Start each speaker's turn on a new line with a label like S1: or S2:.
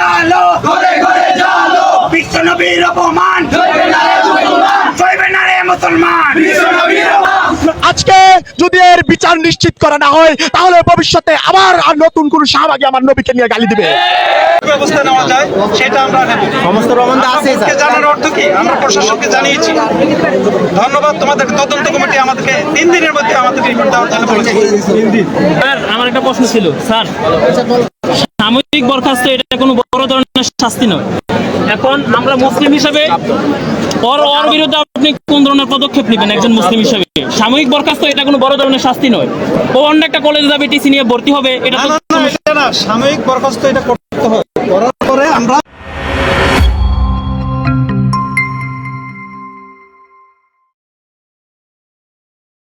S1: জালো
S2: ঘরে ঘরে জালো
S1: বিশ্ব নবীর অপমান।
S2: জয়বে না রে মুসলমান।
S1: চলবে না রে মুসলমান।
S2: বিশ্ব নবীর আহ্বান।
S3: আজকে যদি এর বিচার নিশ্চিত করা না হয় তাহলে ভবিষ্যতে আবার আর নতুন কোন শাহবাগী আমার নবীকে নিয়ে গালি দিবে।
S4: ব্যবস্থা নেওয়া যায় সেটা আমরা নেব। সমস্ত প্রমাণ আছে জানার অর্থ কি? আমরা প্রশাসনকে জানিয়েছি। ধন্যবাদ তোমাদের তদন্ত কমিটি আমাদেরকে তিন দিনের মধ্যে আমাদেরকে রিপোর্ট দেওয়ার জন্য বলেছে।
S5: স্যার আমার একটা প্রশ্ন ছিল। স্যার সাময়িক বরখাস্ত এটা কোনো ধরনের শাস্তি নয়। এখন আমরা মুসলিম হিসেবে, ওর ওর বিরুদ্ধে আপনি কোন ধরনের পদক্ষেপ নেবেন একজন মুসলিম হিসেবে? সাময়িক বরখাস্ত, এটা কোনো বড় ধরনের শাস্তি নয়। ও অন্য একটা কলেজে যাবে টিসি নিয়ে ভর্তি হবে, এটা
S4: সাময়িক বরখাস্ত এটা